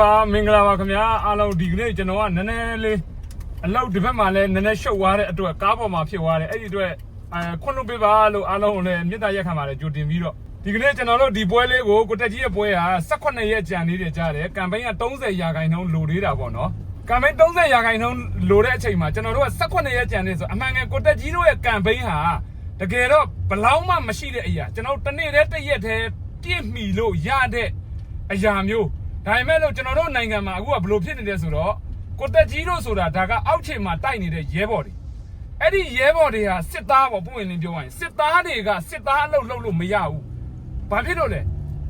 ပါမင်္ဂလာပါခင်ဗျာအားလုံးဒီကနေ့ကျွန်တော်ကနည်းနည်းလေးအလောက်ဒီဘက်မှာလည်းနည်းနည်းရှုပ်သွားတဲ့အတွက်ကားပေါ်မှာဖြစ်သွားတယ်အဲ့ဒီအတွက်အဲခွင့်လွှတ်ပေးပါလို့အားလုံးကိုလည်းမေတ္တာရက်ခံပါတယ်ကြိုတင်ပြီးတော့ဒီကနေ့ကျွန်တော်တို့ဒီပွဲလေးကိုကိုတက်ကြီးရဲ့ပွဲဟာ18ရက်ကြံနေတယ်ကြားတယ်ကမ်ပိန်းက30ရာခိုင်နှုန်းလိုသေးတာပေါ့နော်ကမ်ပိန်း30ရာခိုင်နှုန်းလိုတဲ့အချိန်မှာကျွန်တော်တို့က18ရက်ကြံနေဆိုအမှန်ကန်ကိုတက်ကြီးတို့ရဲ့ကမ်ပိန်းဟာတကယ်တော့ဘလောက်မှမရှိတဲ့အရာကျွန်တော်တို့တစ်နေ့တည်းတစ်ရက်တည်းပြည့်မီလို့ရတဲ့အရာမျိုး ဒါပေမဲ့လို့ကျွန်တော်တို့နိုင်ငံမှာအခုကဘယ်လိုဖြစ်နေလဲဆိုတော့ကိုတက်ကြီးတို့ဆိုတာဒါကအောက်ခြေမှာတိုက်နေတဲ့ရဲဘော်တွေအဲ့ဒီရဲဘော်တွေဟာစစ်သားပေါ့ပုံဝင်လင်းပြောရရင်စစ်သားတွေကစစ်သားအလုပ်လုပ်လို့မရဘူးဘာဖြစ်လို့လဲ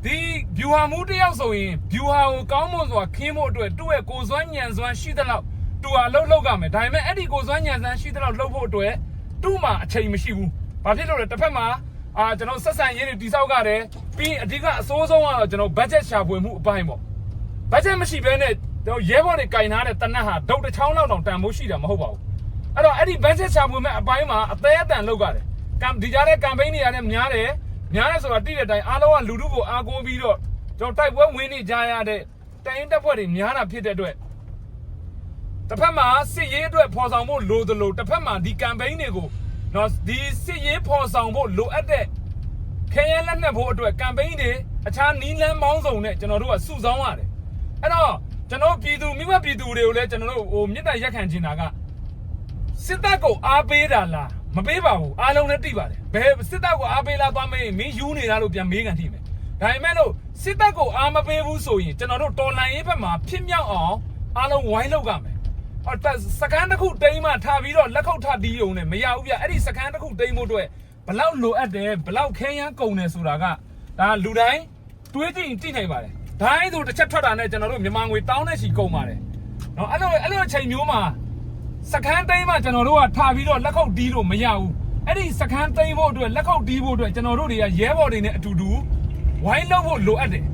ဒီဗျူဟာမူတစ်ယောက်ဆိုရင်ဗျူဟာကိုကောင်းမွန်စွာခင်းဖို့အတွက်သူ့ရဲ့ကိုယ်စွမ်းညံစွမ်းရှိသလောက်သူဟာလှုပ်လှုပ်ကြမယ်ဒါပေမဲ့အဲ့ဒီကိုယ်စွမ်းညံစွမ်းရှိသလောက်လှုပ်ဖို့အတွက်သူ့မှာအချိန်မရှိဘူးဘာဖြစ်လို့လဲတစ်ဖက်မှာအာကျွန်တော်ဆက်ဆံရေးတွေတိစောက်ကြတယ်ပြီးရင်အဓိကအစိုးဆုံးကတော့ကျွန်တော် budget ရှာဖွေမှုအပိုင်းပေါ့ ဘတ်ဂျက်မရှိဘဲနဲ့တော့ရဲဘော်တွေကင်ထားတဲ့တနတ်ဟာဒုတ်တစ်ချောင်းလောက်တောင်တန်ဖို့ရှိတာမဟုတ်ပါဘူးအဲ့တော့အဲ့ဒီဘတ်ဂျက်ချပွေမဲ့အပိုင်းမှာအသေးအတန်လောက်ရတယ်ကံဒီကြားတဲ့ကမ်ပိန်းတွေရတယ်များတယ်များတယ်ဆိုတာတိတဲ့အတိုင်းအားလုံးကလူထုကိုအားကိုးပြီးတော့ကျွန်တော်တိုက်ပွဲဝင်နေကြရတဲ့တိုင်တက်ဖွဲ့တွေများတာဖြစ်တဲ့အတွက်တစ်ဖက်မှာစစ်ရေးအတွက်ဖော်ဆောင်ဖို့လိုသလိုတစ်ဖက်မှာဒီကမ်ပိန်းတွေကိုတော့ဒီစစ်ရေးဖော်ဆောင်ဖို့လိုအပ်တဲ့ခဲရလက်နက်ဖို့အတွက်ကမ်ပိန်းတွေအခြားနီးလန်းမောင်းစုံနဲ့ကျွန်တော်တို့ကစုဆောင်းရတယ် အဲ့တော့ကျွန်တော်ပြည်သူမိဘပြည်သူတွေကိုလည်းကျွန်တော်တို့ဟိုမြစ်တာရက်ခံချင်တာကစစ်တပ်ကိုအားပေးတာလားမပေးပါဘူးအားလုံးလည်းသိပါတယ်ဘယ်စစ်တပ်ကိုအားပေးလားသွားမေးရင်မင်းယူနေတာလို့ပြန်မေးကန်ထိမယ်ဒါပေမဲ့လို့စစ်တပ်ကိုအားမပေးဘူးဆိုရင်ကျွန်တော်တို့တော်လန်ရေးဘက်မှာဖြစ်မြောက်အောင်အားလုံးဝိုင်းလုပ်ကြမယ်ဟောတက်စကန်တစ်ခုတိမ်းမှထားပြီးတော့လက်ခုပ်ထတီးုံနဲ့မရဘူးဗျအဲ့ဒီစကန်တစ်ခုတိမ်းဖို့အတွက်ဘလောက်လိုအပ်တယ်ဘလောက်ခဲယမ်းကုန်တယ်ဆိုတာကဒါလူတိုင်းတွေးကြည့်ရင်သိနိုင်ပါတယ် ဒိုင်းဆိုတစ်ချက်ထွက်တာနဲ့ကျွန်တော်တို့မြန်မာငွေတောင်းတဲ့ချီကုန်ပါတယ်နော်အဲ့လိုအဲ့လိုအချိန်မျိုးမှာစကန်တိမ်းမှကျွန်တော်တို့ကထားပြီးတော့လက်ခုပ်တီးလို့မရဘူးအဲ့ဒီစကန်တိမ်းဖို့အတွက်လက်ခုပ်တီးဖို့အတွက်ကျွန်တော်တို့တွေကရဲဘော်တွေနဲ့အတူတူဝိုင်းလုပ်ဖို့လိုအပ်တယ်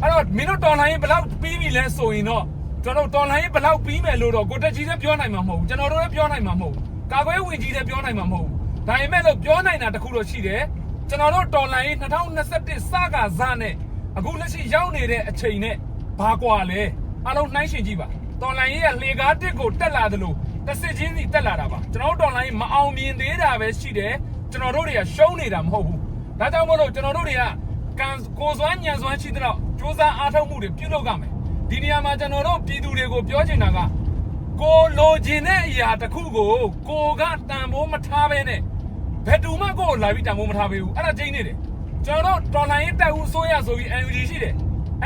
အဲ့တော့မင်းတို့တော်လိုင်းဘယ်လောက်ပြီးပြီလဲဆိုရင်တော့ကျွန်တော်တော်လိုင်းဘယ်လောက်ပြီးမယ်လို့တော့ကိုတက်ကြီးလည်းပြောနိုင်မှာမဟုတ်ဘူးကျွန်တော်တို့လည်းပြောနိုင်မှာမဟုတ်ဘူးကာကွယ်ဝင်ကြီးလည်းပြောနိုင်မှာမဟုတ်ဘူးဒါပေမဲ့လို့ပြောနိုင်တာတခုတော့ရှိတယ်ကျွန်တော်တို့တော်လိုင်း2021စကားဇာနဲ့ အခုလက်ရှိရောက်နေတဲ့အချိန်နဲ့ဘာကွာလဲအားလုံးနှိုင်းရှင်ကြည့်ပါတော်လိုင်းရဲ့လေကားတစ်ကိုတက်လာသလိုတစ်စစ်ချင်းစီတက်လာတာပါကျွန်တော်တို့တော်လိုင်းမအောင်မြင်သေးတာပဲရှိတယ်ကျွန်တော်တို့တွေကရှုံးနေတာမဟုတ်ဘူးဒါကြောင့်မို့လို့ကျွန်တော်တို့တွေကကံကိုစွမ်းညံစွမ်းရှိတဲ့တော့စူးစမ်းအားထုတ်မှုတွေပြုလုပ်ကြမယ်ဒီနေရာမှာကျွန်တော်တို့ပြည်သူတွေကိုပြောချင်တာကကိုလိုချင်တဲ့အရာတစ်ခုကိုကိုကတန်ဖိုးမထားဘဲနဲ့ဘယ်သူမှကိုကိုလာပြီးတန်ဖိုးမထားပေးဘူးအဲ့ဒါကျင်းနေတယ် ကျွန်တော်တို့တော်လိုင်းရေးတက်ဦးဆိုရဆိုပြီး NUG ရှိတယ်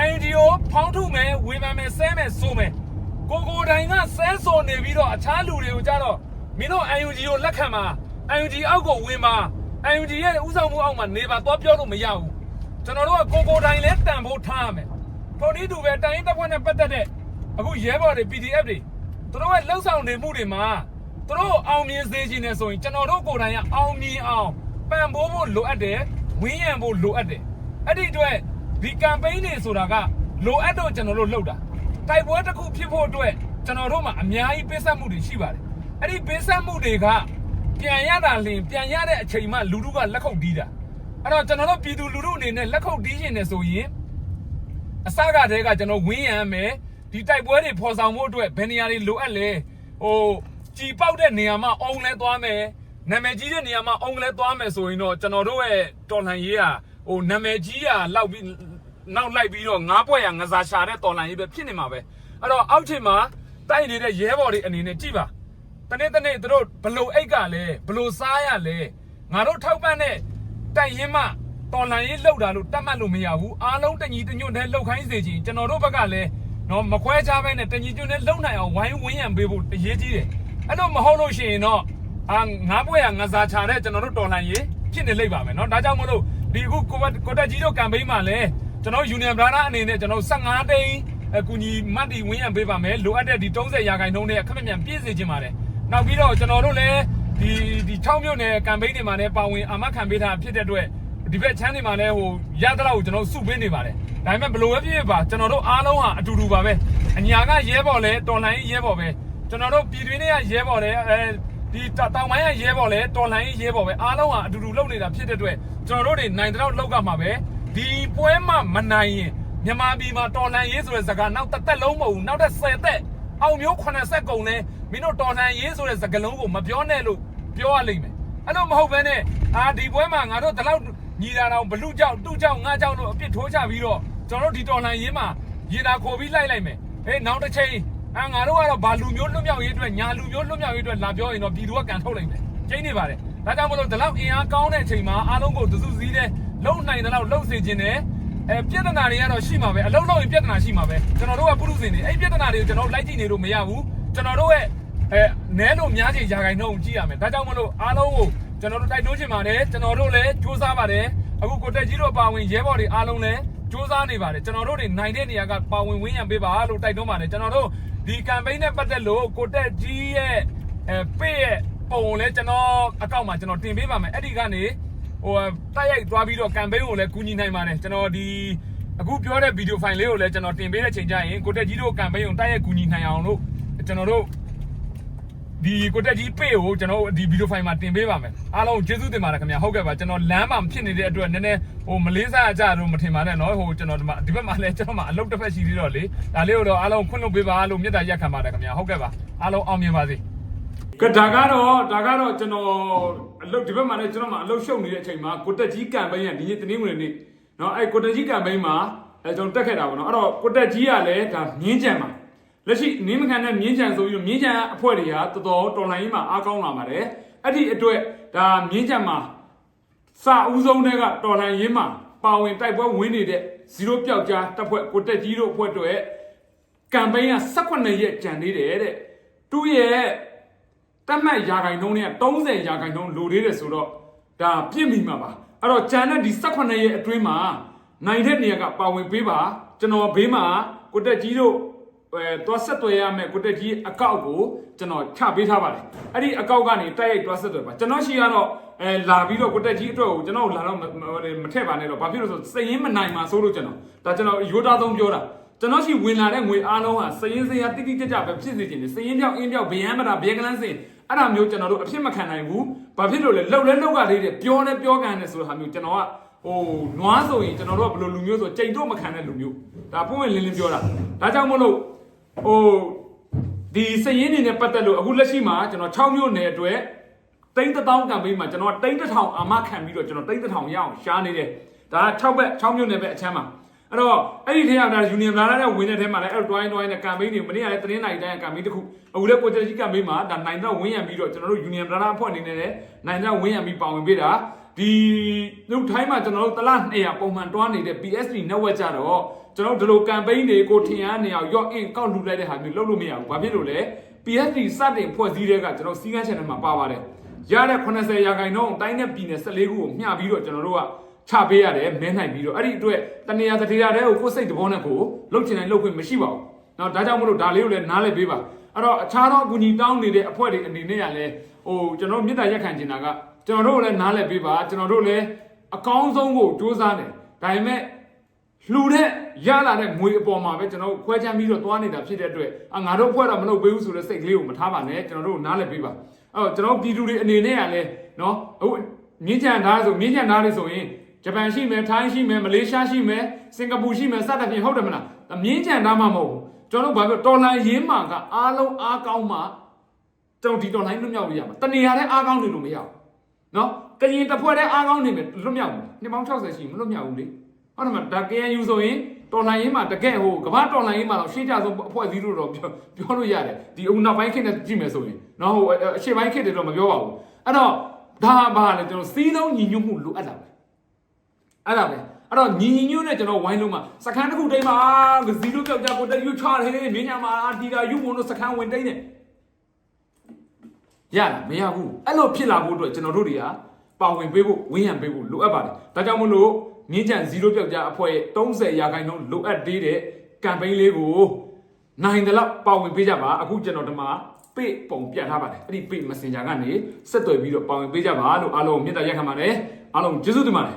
NUG ကိုဖောင်းထုတ်မယ်ဝေဖန်မယ်ဆဲမယ်ဆိုမယ်ကိုကိုတိုင်ကဆဲဆိုနေပြီးတော့အခြားလူတွေကိုကြတော့မင်းတို့ NUG ကိုလက်ခံပါ NUG အောက်ကိုဝင်ပါ NUG ရဲ့ဥဆောင်မှုအောက်မှာနေပါတော့ပြောလို့မရဘူးကျွန်တော်တို့ကကိုကိုတိုင်းလဲတန်ဖို့ထားရမယ်။ထိုနည်းတူပဲတိုင်းရင်းတပ်ဖွဲ့နဲ့ပတ်သက်တဲ့အခုရဲဘော်တွေ PDF တွေသူတို့ရဲ့လှုပ်ဆောင်နေမှုတွေမှာသူတို့အောင်မြင်စေချင်တယ်ဆိုရင်ကျွန်တော်တို့ကိုယ်တိုင်ကအောင်မြင်အောင်ပံ့ပိုးဖို့လိုအပ်တယ်။ ဝင်းရံဖို့လိုအပ်တယ်။အဲ့ဒီအတွက်ဒီ campaign တွေဆိုတာကလိုအပ်တော့ကျွန်တော်တို့လုပ်တာ။တိုက်ပွဲတစ်ခုဖြစ်ဖို့အတွက်ကျွန်တော်တို့မှာအများကြီးပေးဆက်မှုတွေရှိပါတယ်။အဲ့ဒီပေးဆက်မှုတွေကပြန်ရတာလင်ပြန်ရတဲ့အချိန်မှလူတို့ကလက်ခုပ်တီးတာ။အဲ့တော့ကျွန်တော်တို့ပြည်သူလူထုအနေနဲ့လက်ခုပ်တီးရှင်နေဆိုရင်အစကတည်းကကျွန်တော်ဝင်းရံမယ်ဒီတိုက်ပွဲတွေဖော်ဆောင်ဖို့အတွက်ဘယ်နေရာတွေလိုအပ်လဲဟိုကြည်ပေါက်တဲ့နေရာမှာအုံလဲသွားမယ် နာမည်ကြီးတဲ့နေရာမှာအုံလဲသွားမယ်ဆိုရင်တော့ကျွန်တော်တို့ရဲ့တော်လှန်ရေးဟာဟိုနာမည်ကြီးဟာလောက်ပြီးနောက်လိုက်ပြီးတော့ငားပွဲရငစားရှာတဲ့တော်လှန်ရေးပဲဖြစ်နေမှာပဲအဲ့တော့အောက်ချိန်မှာတိုက်နေတဲ့ရဲဘော်တွေအနေနဲ့ကြည့်ပါတနေ့တနေ့သူတို့ဘလို့အိတ်ကလဲဘလို့စားရလဲငါတို့ထောက်ပံ့တဲ့တိုင်ရင်မှတော်လန်ရေးလောက်တာလို့တတ်မှတ်လို့မရဘူးအားလုံးတညီတညွတ်နဲ့လောက်ခိုင်းစေခြင်းကျွန်တော်တို့ဘက်ကလည်းတော့မခွဲခြားဘဲနဲ့တညီညွတ်နဲ့လုံနိုင်အောင်ဝိုင်းဝန်းရံပေးဖို့အရေးကြီးတယ်အဲ့တော့မဟုတ်လို့ရှိရင်တော့ အာငါးပွဲရငါစားချတဲ့ကျွန်တော်တို့တော်လန်ရေးဖြစ်နေလိမ့်ပါမယ်เนาะဒါကြောင့်မလို့ဒီအခုကိုကိုတက်ကြီးတို့ကမ်ပိန်းမှာလည်းကျွန်တော် Union Brother အနေနဲ့ကျွန်တော်15တိန်းအကူညီမတ်တီဝင်းရံပေးပါမယ်လိုအပ်တဲ့ဒီ30ရာခိုင်နှုန်းနဲ့ခက်မြမြန်ပြည့်စေခြင်းပါတယ် နောက်ပြီးတော့ကျွန်တော်တို့လည်းဒီဒီ6မြို့နယ်ကမ်ပိန်းတွေမှာလည်းပါဝင်အာမခံပေးထားဖြစ်တဲ့အတွက်ဒီဘက်ချမ်းတွေမှာလည်းဟိုရသလောက်ကိုကျွန်တော်စုပေးနေပါတယ်ဒါပေမဲ့ဘယ်လိုပဲဖြစ်ဖြစ်ပါကျွန်တော်တို့အားလုံးဟာအတူတူပါပဲအညာကရဲဘော်လဲတော်လိုင်းရဲဘော်ပဲကျွန်တော်တို့ပြည်တွင်းတွေကရဲဘော်လဲအဲ ဒီတောင်ပိုင်းကရဲဘော်လဲတော်လိုင်းရဲဘော်ပဲအားလုံးဟာအတူတူလုပ်နေတာဖြစ်တဲ့အတွက်ကျွန်တော်တို့တွေနိုင်တဲ့လောက်လောက်ကမှာပဲဒီပွဲမှာမနိုင်ရင်မြန်မာပြည်မှာတော်လှန်ရေးဆိုတဲ့စကားနောက်တစ်သက်လုံးမဟုတ်ဘူးနောက်တစ်10သက်အောင်မျိုး80ကုန်လဲမင်းတို့တော်လှန်ရေးဆိုတဲ့စကားလုံးကိုမပြောနဲ့လို့ပြောရလိမ့်မယ်အဲ့လိုမဟုတ်ဘဲနဲ့အာဒီပွဲမှာငါတို့ဒီလောက်ညီတာတော့ဘလူကြောက်တူကြောက်ငါကြောက်လို့အပြစ်ထိုးချပြီးတော့ကျွန်တော်တို့ဒီတော်လှန်ရေးမှာရေတာခေါ်ပြီးလိုက်လိုက်မယ်ဟေးနောက်တစ်ချိန် အာငါတို့ကတော့ဘာလူမျိုးလွတ်မြောက်ရေးအတွက်ညာလူမျိုးလွတ်မြောက်ရေးအတွက်လာပြောရင်တော့ပြည်သူကကန်ထုတ်လိုက်မယ်ကျင်းနေပါတယ်ဒါကြောင့်မလို့ဒီလောက်အင်အားကောင်းတဲ့အချိန်မှာအားလုံးကိုတစုစည်းတဲ့လုံနိုင်တဲ့လောက်လှုပ်စေခြင်းနဲ့အဲပြဿနာတွေကတော့ရှိမှာပဲအလုံးလုံးရင်ပြဿနာရှိမှာပဲကျွန်တော်တို့ကပုရုစင်တွေအဲ့ပြဿနာတွေကိုကျွန်တော်လိုက်ကြည့်နေလို့မရဘူးကျွန်တော်တို့ရဲ့အဲနဲလို့များချင်ຢာခိုင်နှုန်းကြည့်ရမယ်ဒါကြောင့်မလို့အားလုံးကိုကျွန်တော်တို့တိုက်တွန်းချင်ပါတယ်ကျွန်တော်တို့လည်းစူးစမ်းပါတယ်အခုကိုတက်ကြီးတို့ပါဝင်ရဲဘော်တွေအားလုံးလည်းစူးစမ်းနေပါတယ်ကျွန်တော်တို့တွေနိုင်တဲ့နေရာကပါဝင်ဝင်းရံပေးပါလို့တိုက်တွန်းပါတယ်ကျွန်တော်တို့ ဒီ campaign နဲ့ပတ်သက်လို့ကိုတက်ကြီးရဲ့အဲပေးရဲ့ပုံကိုလည်းကျွန်တော်အကောင့်မှာကျွန်တော်တင်ပေးပါမယ်အဲ့ဒီကနေဟိုတိုက်ရိုက်သွားပြီးတော့ campaign ကိုလည်းကူညီနိုင်ပါတယ်ကျွန်တော်ဒီအခုပြောတဲ့ video file လေးကိုလည်းကျွန်တော်တင်ပေးတဲ့ချိန်ကျရင်ကိုတက်ကြီးတို့ campaign ကိုတိုက်ရိုက်ကူညီနိုင်အောင်လို့ကျွန်တော်တို့ ဒီကိုတက်ကြီး page ကိုကျွန်တော်ဒီ video file မှာတင်ပေးပါမယ်အားလုံးကျေးဇူးတင်ပါတယ်ခင်ဗျာဟုတ်ကဲ့ပါကျွန်တော်လမ်းမှာဖြစ်နေတဲ့အတွက်နည်းနည်းဟိုမလေးစားကြတော့မထင်ပါနဲ့เนาะဟိုကျွန်တော်ဒီမှာဒီဘက်မှာလည်းကျွန်တော်မှာအလုပ်တစ်ဖက်ရှိသေးတော့လေဒါလေးကိုတော့အားလုံးခွင့်လွှတ်ပေးပါလို့မြတ်တာရက်ခံပါတယ်ခင်ဗျာဟုတ်ကဲ့ပါအားလုံးအောင်မြင်ပါစေကဒါကတော့ဒါကတော့ကျွန်တော်အလုပ်ဒီဘက်မှာလည်းကျွန်တော်မှာအလုပ်ရှုပ်နေတဲ့အချိန်မှာကိုတက်ကြီးကမ်ပိန်းကဒီနေ့တနင်္ဂနွေနေ့เนาะအဲ့ကိုတက်ကြီးကမ်ပိန်းမှာအဲကျွန်တော်တက်ခဲ့တာပေါ့เนาะအဲ့တော့ကိုတက်ကြီးကလည်းဒါမြင်းကြံမှာ လက်ရှိနင်းမခံတဲ့မြင်းကြံဆိုပြီးတော့မြင်းကြံအဖွဲ့တွေကတော်တော်တော်လိုင်းကြီးမှာအားကောင်းလာပါတယ်အဲ့ဒီအတွက်ဒါမြင်းကြံမှာစာဦးဆုံးတွေကတော်လှန်ရေးမှာပါဝင်တိုက်ပွဲဝင်နေတဲ့ဇီရိုပျောက်ကြားတပ်ဖွဲ့ကိုတက်ကြီးတို့အဖွဲ့တို့ရဲ့ကမ်ပိန်းက18ရက်ကြံနေတယ်တဲ့သူ့ရဲ့တတ်မှတ်ရာခိုင်နှုန်းနဲ့30ရာခိုင်နှုန်းလိုသေးတယ်ဆိုတော့ဒါပြည့်မိမှာပါအဲ့တော့ကြံတဲ့ဒီ18ရက်အတွင်းမှာနိုင်တဲ့နေရာကပါဝင်ပေးပါကျွန်တော်ဘေးမှာကိုတက်ကြီးတို့အဲ သွားဆက်သွယ်ရမယ်ကိုတက်ကြီးအကောက်ကိုကျွန်တော်ချပေးထားပါတယ်အဲ့ဒီအကောက်ကနေတိုက်ရိုက်သွားဆက်သွယ်ပါကျွန်တော်ရှိရတော့အဲလာပြီးတော့ကိုတက်ကြီးအတွက်ကိုကျွန်တော်လာတော့မထည့်ပါနဲ့တော့ဘာဖြစ်လို့ဆိုစည်ရင်မနိုင်မှာဆိုလို့ကျွန်တော်ဒါကျွန်တော်ရိုးသားဆုံးပြောတာကျွန်တော်ရှိဝင်လာတဲ့ငွေအားလုံးဟာစည်ရင်စရာတိတိကျကျပဲဖြစ်စေချင်တယ်စည်ရင်ပြောက်အင်းပြောက်ဗျမ်းမတာဘဲကလန်းစင်အဲ့ဒါမျိုးကျွန်တော်တို့အဖြစ်မခံနိုင်ဘူးဘာဖြစ်လို့လဲလှုပ်လဲလှုပ်ကလေးတွေပြောနေပြောကန်နေဆိုတဲ့ဟာမျိုးကျွန်တော်ကဟိုနွားဆိုရင်ကျွန်တော်တို့ကဘယ်လိုလူမျိုးဆိုကြိမ်တော့မခံတဲ့လူမျိုးဒါပုံဝင်လင်းလင်းပြောတာဒါကြောင့်မို့လို့ ဟိုဒီစည်ရင်နေနဲ့ပတ်သက်လို့အခုလက်ရှိမှာကျွန်တော်6မျိုးနယ်အတွက်တိန်းတစ်တောင်းကံပေးမှာကျွန်တော်ကတိန်းတစ်ထောင်အာမခံပြီးတော့ကျွန်တော်တိန်းတစ်ထောင်ရအောင်ရှားနေတယ်ဒါ6ဘက်6မြို့နယ်ပဲအချမ်းမှာအဲ့တော့အဲ့ဒီထဲကဒါယူနီယံလာတဲ့ဝင်တဲ့ထဲမှာလည်းအဲ့ drawing drawing နဲ့ကံပေးနေမနေ့ကလည်းတင်းနိုင်တိုင်းကံပေးတစ်ခုအခုလည်းကိုကျကြီးကံပေးမှာဒါနိုင်တော့ဝင်းရံပြီးတော့ကျွန်တော်တို့ယူနီယံလာအဖွဲ့အနေနဲ့လည်းနိုင်တော့ဝင်းရံပြီးပါဝင်ပေးတာ ဒီလူထိုင်းမှာကျွန်တော်တို့တလား200ပုံမှန်တွားနေတဲ့ PSD network ကြတော့ကျွန်တော်တို့ဒီလိုကမ်ပိန်းတွေကိုထင်ရနေအောင်ရော့အင်ကောက်လူလိုက်တဲ့ဟာမျိုးလုပ်လို့မရဘူးဘာဖြစ်လို့လဲ PSD စတင်ဖွဲ့စည်းတဲ့ကကျွန်တော်စီကန်းချန်နယ်မှာပါပါတယ်ရတဲ့80ရာခိုင်နှုန်းတိုင်းနဲ့ပြည်နယ်14ခုကိုမျှပြီးတော့ကျွန်တော်တို့ကချပေးရတယ်မဲနိုင်ပြီးတော့အဲ့ဒီအတွက်တနေရာတစ်ထေရာတဲ့ကိုကိုယ်စိတ်တဘောနဲ့ကိုလှုပ်ချင်တိုင်းလှုပ်ခွင့်မရှိပါဘူး။နော်ဒါကြောင့်မလို့ဒါလေးကိုလည်းနားလည်ပေးပါ။အဲ့တော့အခြားသောအကူအညီတောင်းနေတဲ့အဖွဲ့တွေအနေနဲ့ကလည်းဟိုကျွန်တော်မေတ္တာရက်ခံချင်တာက ကျွန်တော်တို့လည်းနားလည်ပေးပါကျွန်တော်တို့လည်းအကောင်းဆုံးကိုစူးစမ်းတယ်။ဒါပေမဲ့လှူတဲ့ရလာတဲ့ငွေအပေါ်မှာပဲကျွန်တော်တို့ခွဲချမ်းပြီးတော့သွားနေတာဖြစ်တဲ့အတွက်အာငါတို့ဖွဲ့တော့မလုပ်ပေးဘူးဆိုတဲ့စိတ်ကလေးကိုမထားပါနဲ့ကျွန်တော်တို့နားလည်ပေးပါအဲ့တော့ကျွန်တော်ပြည်သူတွေအနေနဲ့ကလည်းနော်အခုမြင်းချန်သားဆိုမြင်းချန်သားတွေဆိုရင်ဂျပန်ရှိမယ်ထိုင်းရှိမယ်မလေးရှားရှိမယ်စင်ကာပူရှိမယ်စသဖြင့်ဟုတ်တယ်မလားဒါမြင်းချန်သားမှမဟုတ်ဘူးကျွန်တော်တို့ဘာပြောတော်လန်ရင်းမှာကအားလုံးအားကောင်းမှကျွန်တော်ဒီတော်လိုင်းလွတ်မြောက်လို့ရမှာတနေရာတဲ့အားကောင်းနေလို့မရဘူး နော်ကရင်တစ်ဖွဲ့တဲ့အားကောင်းနေမယ်လွတ်မြောက်ဘူးနှစ်ပေါင်း60ရှိမလွတ်မြောက်ဘူးလေဟုတ်တယ်မဒါ KNU ဆိုရင်တော်လိုင်းရေးမှာတကယ်ဟိုကမ္ဘာတော်လိုင်းရေးမှာတော့ရှေ့ကြဆုံးအဖွဲ့အစည်းလို့တော့ပြောပြောလို့ရတယ်ဒီအုံနောက်ပိုင်းခေတ်နဲ့ကြည့်မယ်ဆိုရင်နော်ဟိုအရှေ့ပိုင်းခေတ်တွေတော့မပြောပါဘူးအဲ့တော့ဒါဘာလဲကျွန်တော်စီးလုံးညီညွတ်မှုလိုအပ်တာပဲအဲ့ဒါပဲအဲ့တော့ညီညီညွတ်နဲ့ကျွန်တော်ဝိုင်းလုံးမှာစခန်းတစ်ခုတိတ်မှာဇီရိုပြောက်ကြကိုတက်ယူချတယ်မြင်းညာမှာဒီတာယူမုံတို့စခန်းဝင်တိတ်နေ ရလားမရဘူးအဲ့လိုဖြစ်လာဖို့အတွက်ကျွန်တော်တို့တွေကပါဝင်ပေးဖို့ဝင်းရံပေးဖို့လိုအပ်ပါတယ်ဒါကြောင့်မလို့မြင်းကြံ0ပြောက်ကြားအဖွဲ့ရဲ့30ရာခိုင်နှုန်းလိုအပ်သေးတဲ့ကမ်ပိန်းလေးကိုနိုင်တယ်လို့ပါဝင်ပေးကြပါအခုကျွန်တော်ဒီမှာပေပုံပြတ်ထားပါတယ်အဲ့ဒီပေ messenger ကနေဆက်သွယ်ပြီးတော့ပါဝင်ပေးကြပါလို့အားလုံးမေတ္တာရက်ခံပါတယ်အားလုံးကျေးဇူးတင်ပါတယ်